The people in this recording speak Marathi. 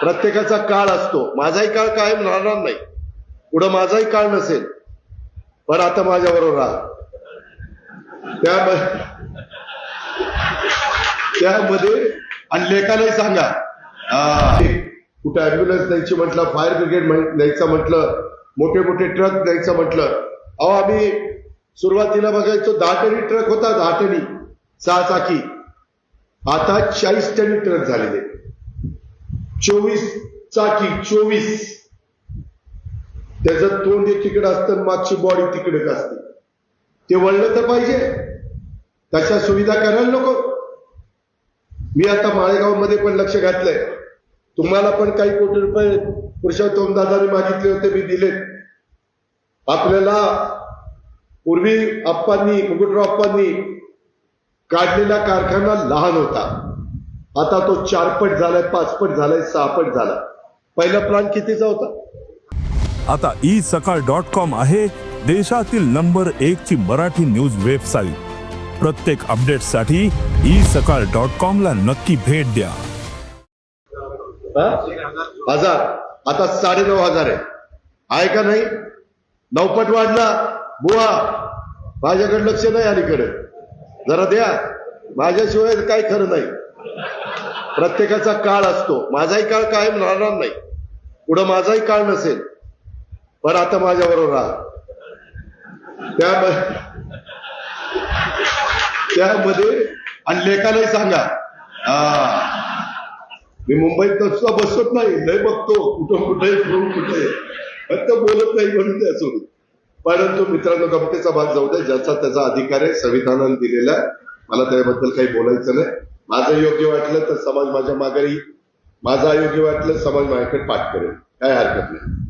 प्रत्येकाचा काळ असतो. माझाही काळ कायम राहणार नाही. पुढं माझाही काळ नसेल. पण आता माझ्याबरोबर राहा. त्यामध्ये त्यामध्ये आणि लेखालाही सांगा. कुठं कुठे अँब्युलन्स द्यायची म्हटलं फायर ब्रिगेड द्यायचं म्हटलं मोठे मोठे ट्रक द्यायचं म्हटलं. अहो आम्ही सुरुवातीला बघायचो दहा टनी ट्रक होता दहा टनी सहा चाकी आता चाळीस टनी ट्रक झालेले. चोवीस चाकी चोवीस. त्याचं तोंड तिकडे असतं मागची बॉडी तिकडे असते. ते वळलं तर पाहिजे. तशा सुविधा करायला नको. मी आता माळेगावमध्ये पण लक्ष घातलंय. तुम्हाला पण काही कोटी रुपये पुरुषोत्तम दादाने मागितले होते मी दिले आपल्याला पूर्वी आप्पांनी मुकुटराव आप्पांनी काढलेला कारखाना लहान होता. आता तो चारपट झालाय पाचपट झालाय सहापट झाला पहिला प्लांट कितीचा होता? आता ई सकाळ डॉट कॉम आहे देशातील नंबर एक ची मराठी न्यूज वेबसाईट प्रत्येक अपडेटसाठी ई सकाळ डॉट कॉम ला नक्की भेट द्या? हजार. आता साडे नऊ हजार आहे. आहे का नाही? नौपट वाढला. बुवा माझ्याकडे लक्ष नाही अलीकडे. जरा द्या. माझ्याशिवाय काही खरं नाही. प्रत्येकाचा काळ असतो. माझाही काळ कायम राहणार नाही. पुढं माझाही काळ नसेल. पण आता माझ्याबरोबर राहा. त्यामध्ये आणि लेखालाही सांगा. हा मी मुंबईत नुसता बसत नाही. लय बघतो. कुठं कुठे फिरून कुठे. फक्त बोलत नाही म्हणून त्या सोडून. परंतु मित्रांनो गमतेचा भाग जाऊ दे. ज्याचा त्याचा अधिकार आहे संविधानाने दिलेला आहे. मला त्याबद्दल काही बोलायचं नाही. माझं योग्य वाटलं तर समाज माझ्या माघारी माझं अयोग्य वाटलं समाज माझ्याकडे पाठ करेल. काय हरकत नाही.